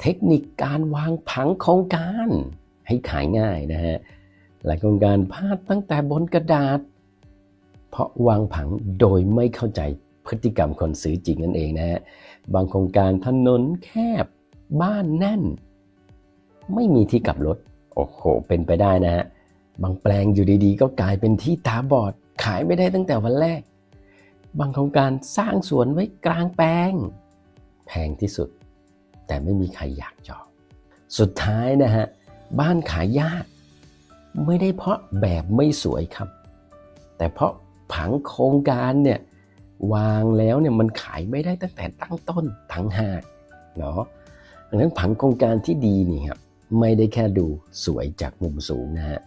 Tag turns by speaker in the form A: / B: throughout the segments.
A: เทคนิคการวางผังโครงการให้ขายง่ายนะฮะหลายโครงการพลาดตั้งแต่บนกระดาษ เพราะวางผังโดยไม่เข้าใจพฤติกรรมคนซื้อจริงนั่นเองนะฮะบางโครงการถนนแคบ บ้านแน่น ไม่มีที่กลับรถโอ้โหเป็นไปได้นะฮะบางแปลงอยู่ดีๆ ก็กลายเป็นที่ตาบอดขายไม่ได้ตั้งแต่วันแรก บางโครงการสร้างสวนไว้กลางแปลง แพงที่สุด แต่ไม่มีใครอยากจอง สุดท้ายนะฮะบ้านขายยาก ไม่ได้เพราะแบบไม่สวยครับ แต่เพราะผังโครงการเนี่ยวางแล้วเนี่ยมันขายไม่ได้ตั้งแต่ตั้งต้นทั้งหากเนาะดังนั้นผังโครงการที่ดีนี่ครับไม่ได้แค่ดูสวยจากมุมสูงนะฮะ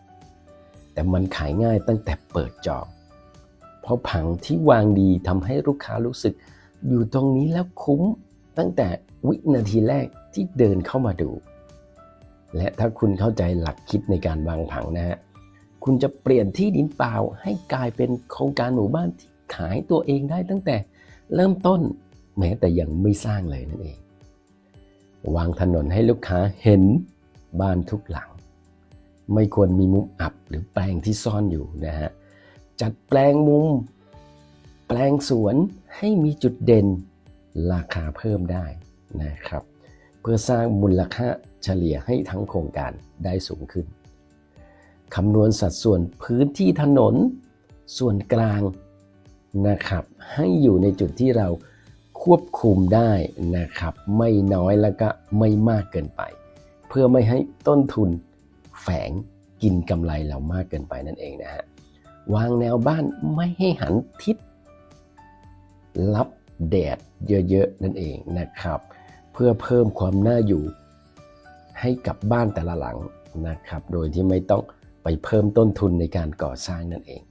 A: แต่มันขายง่ายตั้งแต่เปิดจองเพราะผังที่วางดีทำให้ลูกค้ารู้สึกอยู่ตรงนี้แล้วคุ้ม ตั้งแต่วินาทีแรกที่เดินเข้ามาดู และถ้าคุณเข้าใจหลักคิดในการวางผังนะฮะคุณจะเปลี่ยนที่ดินเปล่าให้กลายเป็นโครงการหมู่บ้านที่ขายตัวเองได้ตั้งแต่เริ่มต้นแม้แต่ยังไม่สร้างเลยนั่นเอง วางถนนให้ลูกค้าเห็นบ้านทุกหลัง ไม่ควรมีมุมอับหรือแปลงที่ซ่อนอยู่นะฮะจัดแปลงมุม แปลงสวนให้มีจุดเด่น ราคาเพิ่มได้นะครับ เพื่อสร้างมูลค่าเฉลี่ยให้ทั้งโครงการได้สูงขึ้นคำนวณสัดส่วนพื้นที่ถนนส่วนกลางนะครับ ให้อยู่ในจุดที่เราควบคุมได้นะครับ ไม่น้อยแล้วก็ไม่มากเกินไป เพื่อไม่ให้ต้นทุนแฝงกินกำไรเรามากเกินไปนั่นเองนะฮะวางแนวบ้านไม่ให้หันทิศรับ แดดเยอะๆนั่นเองนะครับ เพื่อเพิ่มความน่าอยู่ให้กับบ้านแต่ละหลังนะครับ โดยที่ไม่ต้องไปเพิ่มต้นทุนในการก่อสร้างนั่นเอง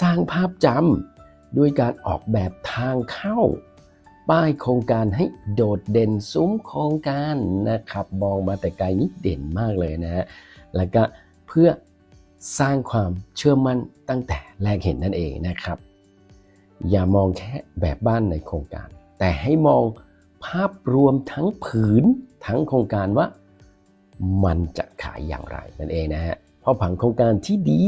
A: สร้างภาพจำด้วยการออกแบบทางเข้า ป้ายโครงการให้โดดเด่นซุ้มโครงการนะครับ มองมาแต่ไกลนี้เด่นมากเลยนะฮะแล้วก็เพื่อสร้างความเชื่อมั่นตั้งแต่แรกเห็นนั่นเองนะครับ อย่ามองแค่แบบบ้านในโครงการ แต่ให้มองภาพรวมทั้งผืนทั้งโครงการว่ามันจะขายอย่างไรนั่นเองนะฮะ เพราะผังโครงการที่ดี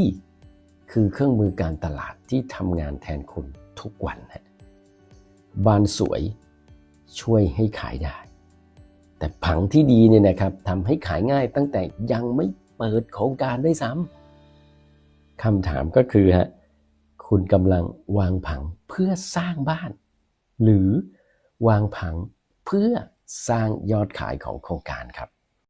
A: คือเครื่องมือการตลาดที่ทำงานแทนคุณทุกวันฮะบ้านสวยช่วยให้ขายได้ แต่ผังที่ดีเนี่ยนะครับทำให้ขายง่ายตั้งแต่ยังไม่เปิดโครงการด้วยซ้ำคำถามก็คือฮะ คุณกำลังวางผังเพื่อสร้างบ้าน หรือวางผังเพื่อสร้างยอดขายของโครงการครับ